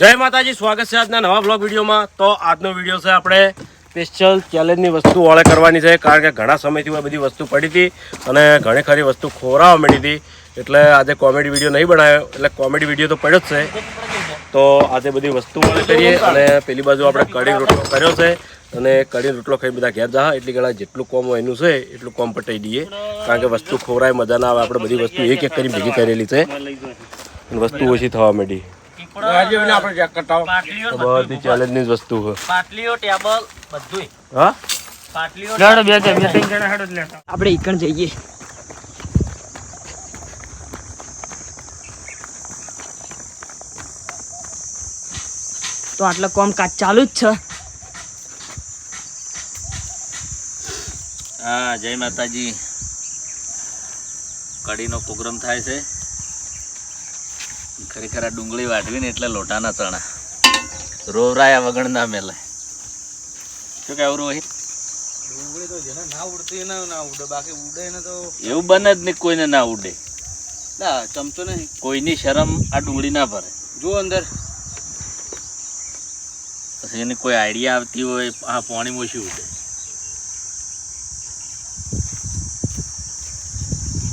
જય માતાજી, સ્વાગત છે આજના નવા બ્લોગ વિડીયોમાં. તો આજનો વીડિયો છે આપણે સ્પેશિયલ ચેલેન્જની વસ્તુ ઓળે કરવાની છે, કારણ કે ઘણા સમયથી બધી વસ્તુ પડી હતી અને ઘણી ખરી વસ્તુ ખોરાવા મળી હતી. એટલે આજે કોમેડી વીડિયો નહીં બનાવ્યો, એટલે કોમેડી વીડિયો તો પડ્યો જ છે. તો આજે બધી વસ્તુ ઓળે કરીએ અને પેલી બાજુ આપણે કઢી રોટલો કર્યો છે અને કઢી રોટલો ખાઈ બધા ઘેર જા, એટલી ઘણા જેટલું કોમ હોય એનું છે, એટલું કોમ પટાઈ દઈએ. કારણ કે વસ્તુ ખોરાય, મજા ના આવે, આપણે બધી વસ્તુ એક એક કરી ભેગી કરેલી છે. વસ્તુ ઓછી થવા માંડી. પાટલીઓ તો બધી ચેલેન્જની વસ્તુ છે. પાટલીઓ ટેબલ બધું હા? પાટલીઓ આપણે ઈકણ જઈએ. તો આટલો કોમ કાચ ચાલુ જ છે. હા જય માતાજી. કડીનો પ્રોગ્રામ થાય છે. ખરેખર આ ડુંગળી વાટવી ને એટલે લોટાના ચણા. રોવરાયા વગર ના મેલે. શું કેવું રોહિત એવું બને જ નહીં કોઈને ના ઉડે. ચમચો નહીં. કોઈની શરમ આ ડુંગળી ના ભરે. જો અંદર. પછી એની કોઈ આઈડિયા આવતી હોય આ પાણી ઓછી ઉડે.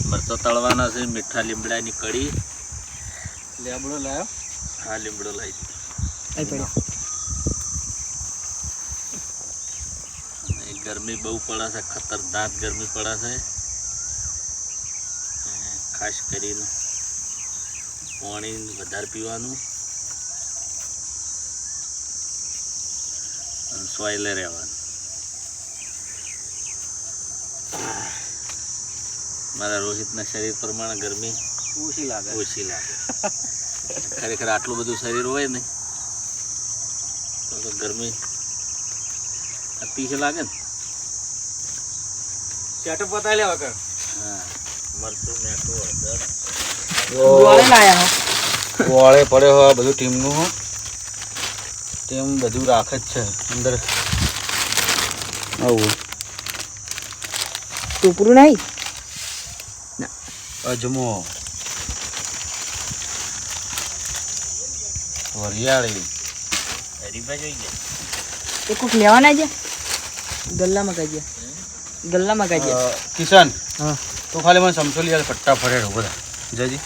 મરચો તળવાના છે મીઠા લીમડાની કઢી. લેબડો લાયો? હા લીમડો લાવી દીધો. અહીં પડ્યો. ગરમી બહુ પડે છે ખતરનાક ગરમી પડે છે. ખાસ કરીને પાણી વધારે પીવાનું. અને સોયલે રહેવાનું. મારા રોહિતના શરીર પ્રમાણે ગરમી ઓછી લાગે. ઓછી લાગે. ખરેખર આટલું બધું શરીર હોય ને તો તો ગરમી અતિશય લાગે ને. ચેટો પતાવી લેવા કર. હા. મરચું મેઠું હળદર. હો. વાળે પડ્યો હોય બધું ટીમનું હો. ટીમ બધું રાખે જ છે અંદર. આવું. ટોપરું નહીં? અજમો. વરિયાળી. હરીફા જોઈ ગયા? એ કોક લેવાના છે? ગલ્લામાં કાજે ગલ્લામાં કાજે અ, કિશન હા. તો ખાલી મને સમજો યાર ફટ્ટા ફરેડો બધા જજી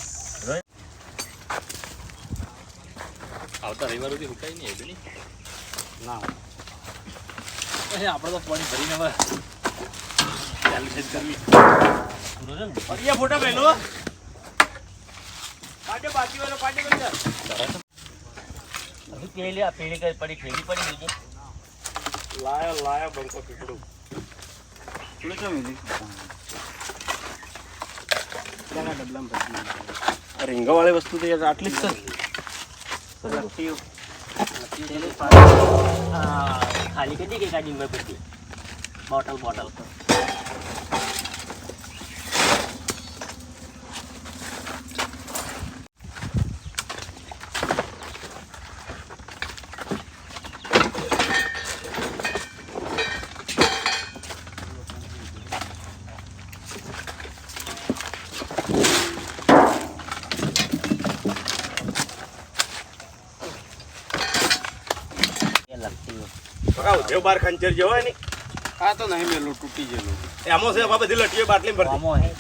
આવતા રવિવાર સુધી હુકાય નહીં એવું નહીં? ના. પછી આપણે તો પાણી ભરીને હવે ચાલુ છે જ કરવી. ફોટા પહેલો પાટે બાકી વાળો પાટે કરી દે હજુ પેલી આ પેલી કઈ પડી ફેરી પડી બીજી લાયો લાયો બંકો પીપળું. રીંગા વાળી વસ્તુ તો યાર આટલી જ છે. ખાલી કરી કે ગાડી મેં પછી બોટલ બોટલ દેવ બાર ખંચર જેવો હોય ને. આ તો નહીં મેલું તૂટી ગયેલું. એમાં છે આ બધી લટીઓ બાટલી ભરતી.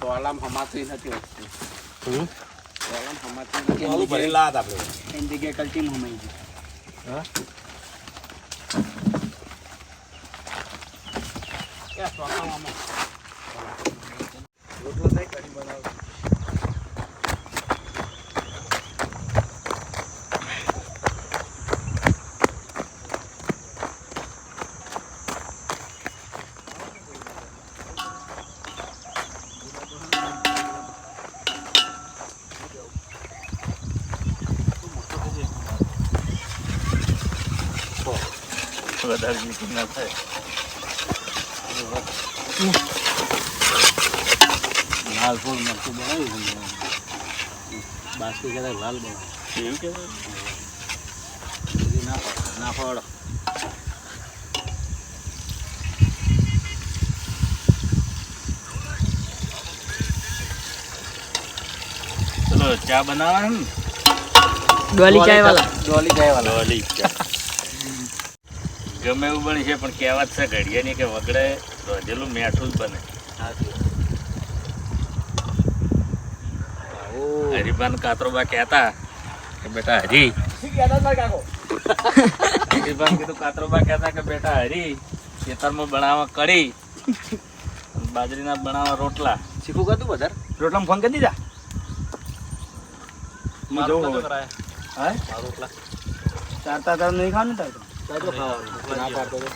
તો આલામ હમાતી નથી હમ? આલામ હમાતી નથી ઓલું ભરીને લાયા આપણે. એની જગ્યાએ કલ્ટીમ હમાઈ ગઈ. વધારે મીઠું ના થાય લાલ ફૂલ મરચું બનાવ્યું બાસ્કી કદાચ લાલ બનાવ્યું એવું કહેવાય ના પાડો ના પાડો ચા બનાવવાનો? ડોલી ચાય વાળા ડોલી ચાય વાળો ડોલી ચા. ગમે એવું બની છે પણ કહેવત છે ઘડિયાની કે વગડે રોજેલું મેઠું જ બને. હરિભાન કાતરોબા કહેતા કે બેટા હરી. હરિભાન કીધું કાતરોબા કહેતા કે બેટા હરી ખેતરમાં બનાવવા કઢી બાજરીના બનાવવા રોટલા. શીખું કતું બધા રોટલામાં ફોન કરી દીધા? હવે. હા? રોટલા. ચાર તાર નહીં ખાવાનું તાર તો ના પાડતો તો.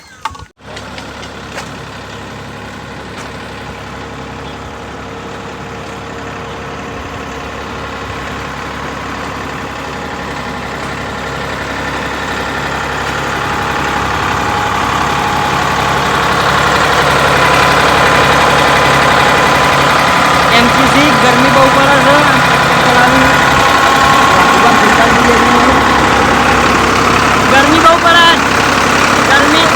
એમસીસી ગરમી બહુ પડે છે ચલાવી. ગરમી બહુ પડે ગરમી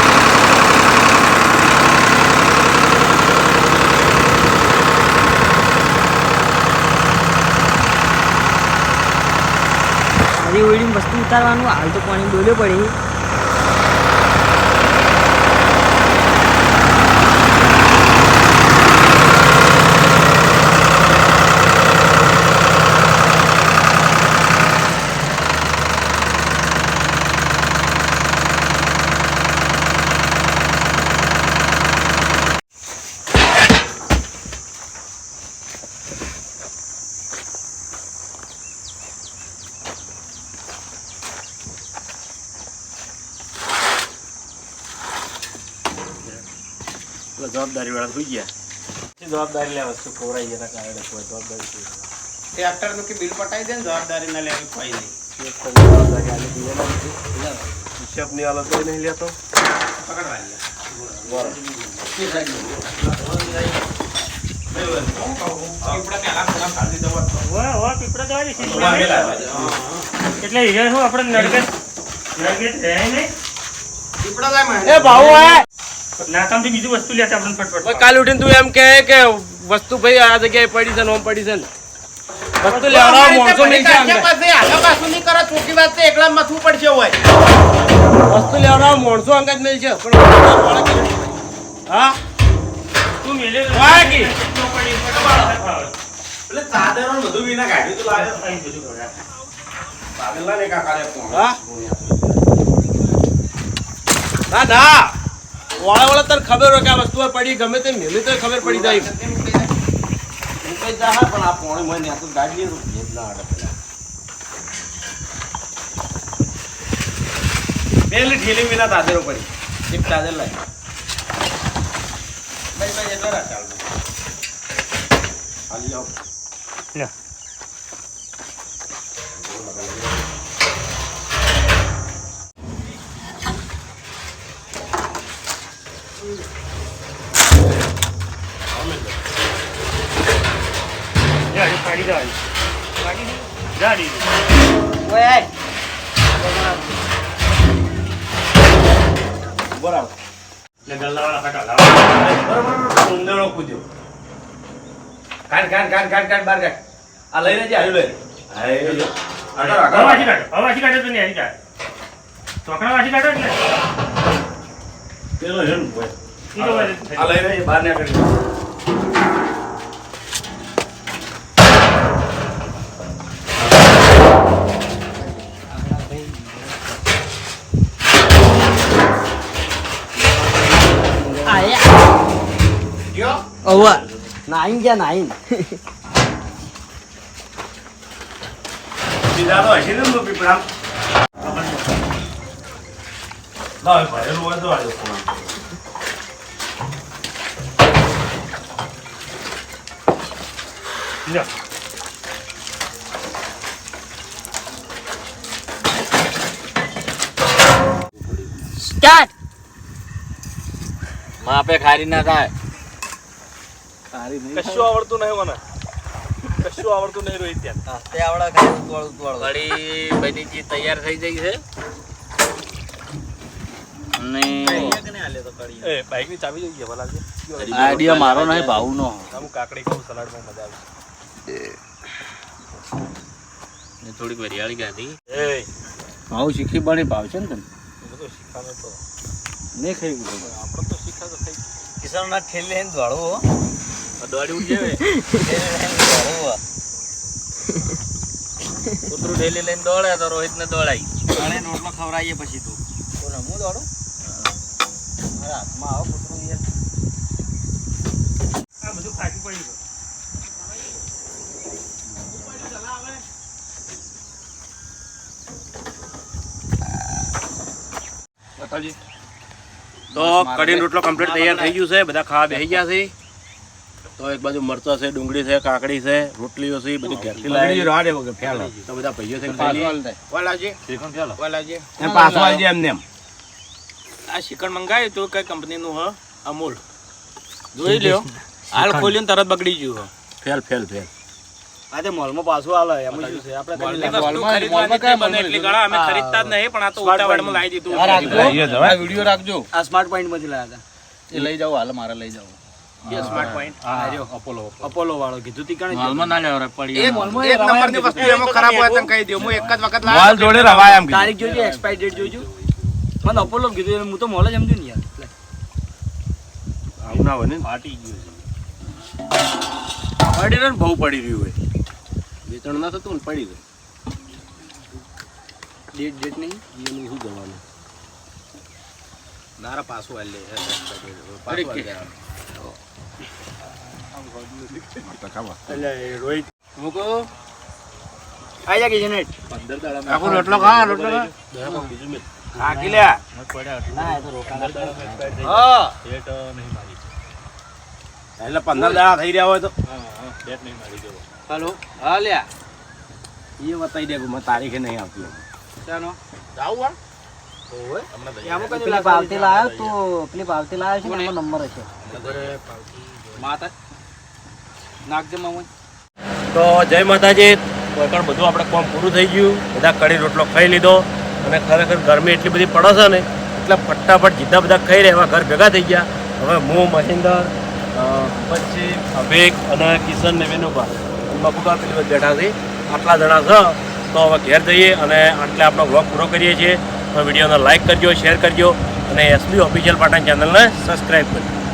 હજી ઉતારવાનું. હાલ તો પાણી ડોલ્યો પડી. એટલે જવાબદારી વાળા થઈ ગયા. જવાબદારી લેવા વસ્તુ ખોરાઈ ગયા કારણે કોઈ જવાબદારી કોઈ ટ્રેક્ટરનું કે બિલ પટાઈ દે ને જવાબદારી ના લેવી કોઈ નહીં. જવાબદારી આલી દીધેલા નથી. હિસાબની હાલત કોઈ નહીં લેતો. પકડવાની એટલે હીરા શું આપણે નડગત નડગત રહે એ ભાવ હે નાકામથી બીજું વસ્તુ લેતા આપણે ફટફટ કાલ ઉઠીને તું એમ કહે કે વસ્તુ ભાઈ આ જગ્યાએ પડી છે ને ઓમ પડી છે ને. વસ્તુ લેવા મોણસો નહીં છે અંદર. આગળ પાછું નહીં કરો ચોખ્ખી વાત છે એકલા મથવું પડશે હોય. વસ્તુ લેવા મોણસો અંગત મેલ છે પણ? હા? તું મેલે કી. એટલે ચાદરો બધું વિના કાઢ્યું તો લાગે બધું પાગલ ના ને કાકા રે હા? ના. વાળા વાળા તને ખબર હોય કે આ વસ્તુ પડી ગમે તે મેલી તો ખબર પડી જાય. પણ આ પોણી મને આ તો ગાડી ના આડે પેલા. ઠેલી વિના તાજેરો પડી એક તાજેર લાવી ભાઈ ભાઈ એટલે રા ચાલુ. હાલી જાઓ લે. જા, એ પાડી દેવાની. પાડી દે. જા, દીદી. ઓય બરાબર લે, ગલ્લાવાળા ફટા લાવો. ઉંદરડો કૂદ્યો કાઢ કાઢ કાઢ કાઢ કાઢ બાર કાઢ આ લઈને જે હાલ લઈ હાય આગળ વાસી કાઢો. હવે વાસી કાઢો તો નહીં આવી જાય. ચોકડા વાસી કાઢો એટલે. પેલો છે ને ભાઈ. આ લઈને જે બહાર નીકળી ઓવા નાઈન ગયા નાઈન તો હશે ને તો પીપળા લાવ ભાઈ હોય તો આવ્યો ફોન લ્યો. સ્ટાર્ટ માપે ખારી ના થાય. કશું આવડતું નહીં મને. કશું આવડતું નહીં રોહિત ત્યાં. તે આવડા ખાલી ઉતવાળ ઉતવાળ. કઢી બની ગઈ તૈયાર થઈ ગઈ છે. ની આઈડિયા મારો નહીં ભાવનો. આમ કાકડી ખાવું સલાડમાં મજા આવે. ને થોડીક વરિયાળી ગાધી. ભાવ શીખી બની ભાવ છે ને તને? શીખાનું તો. નહીં ખાઈ આપણે તો શીખા તો થઈ કિસાનના ઠેલે દોડવો દોડી કૂતરું ઢેલી લઈને દોડે તો રોહિત ને દોડાય. અને રોટલો ખવડાવીએ પછી તું. હું દોડું? મારા હાથમાં આવો કૂતરું યાર. આ બધું ફાટી પડ્યું છે. તો કઢીનો રોટલો કમ્પ્લીટ તૈયાર થઈ ગયું છે બધા ખાવા બેસી ગયા છે. તો એક બાજુ મરચા છે ડુંગળી છે કાકડી છે રોટલીઓ છે બધું ઘેરથી લાવી રાડે વગર ફેલા. તો બધા ભાઈઓ છે વાલાજી. શ્રીખંડ ફેલા. વાલાજી. એમ પાછો આલજે એમને એમ આ શ્રીખંડ મંગાવ્યું તો કઈ કંપનીનું હ? અમૂલ. જોઈ લ્યો. હાલ ખોલ્યું ને તરત બગડી ગયું ફેલ ફેલ ફેલ. આજે મોલમાં પાછું આલે એમ શું છે. આપણે વસ્તુ ખરીદવાની બને એટલી ગળા અમે ખરીદતા જ નહીં પણ આ તો ઉતાવળમાં લાવી દીધું. આ વીડિયો રાખજો. આ સ્માર્ટ પોઈન્ટમાંથી લાયા એ લઈ જાઓ હાલ મારે લઈ જાઓ. જે સ્માર્ટ પોઈન્ટ અપોલો હતા અપોલો વાળો કીધું તી કણે હાલમાં ના લેવા પડી એક નંબરની વસ્તુ એમાં ખરાબ હોય તને કહી દઉં. હું એક જ વખત લાવ્યો. મોલ જોડે રવાય એમ તારીખ જોજો એક્સપાયર ડેટ જોજો. મને અપોલો કીધું એટલે હું તો મોલ જ સમજુ ને યાર. આવું ના હોય ફાટી ગયું પડી રહ્યું બહુ પડી રહ્યું હોય. વેચાણ ના થતું ને પડી ગયું ડેટ ડેટ નહીં? એનું શું કરવાનું? નારા પાછું કે. એટલે રોહિત મૂકો. આઈ જા કિશન હેઠ પંદર દાડા આખો રોટલો ખા રોટલો ખા. બીજું મેં થાકી લ્યા પડ્યા હા. ડેટ નહીં મારી. એટલે પંદર દાડા થઈ રહ્યા હોય તો. હા હા નહીં મારી ગયો હાલો હા લ્યા. એ બતાવી દે મને તારીખે નહીં આવતી ચાલો. જાવું એમાં પેલી પાવતી લાવ્યો તો પેલી પાવતી લાવ્યો છે નંબર હશે. માતા. તો જય માતાજી. કોઈ પણ બધું આપણે કામ પૂરું થઈ ગયું. બધા કઢી રોટલો ખાઈ લીધો. અને ખરેખર ગરમી એટલી બધી પડે છે ને, એટલે ફટાફટ જીધા બધા ખાઈ રહ્યા. એવા ઘર ભેગા થઈ ગયા. હવે હું મહેન્દર પછી અભેક અને કિશન ને વેનુભા. બપુકા પેલી વખત બેઠા છે. આટલા જણા છે. તો હવે ઘેર જઈએ અને આટલે આપણો વ્લોગ પૂરો કરીએ છીએ. તો વિડીયોને લાઇક કરજો શેર કરજો. અને એસબી ઓફિશિયલ પાટણ ચેનલને સબસ્ક્રાઈબ કરજો.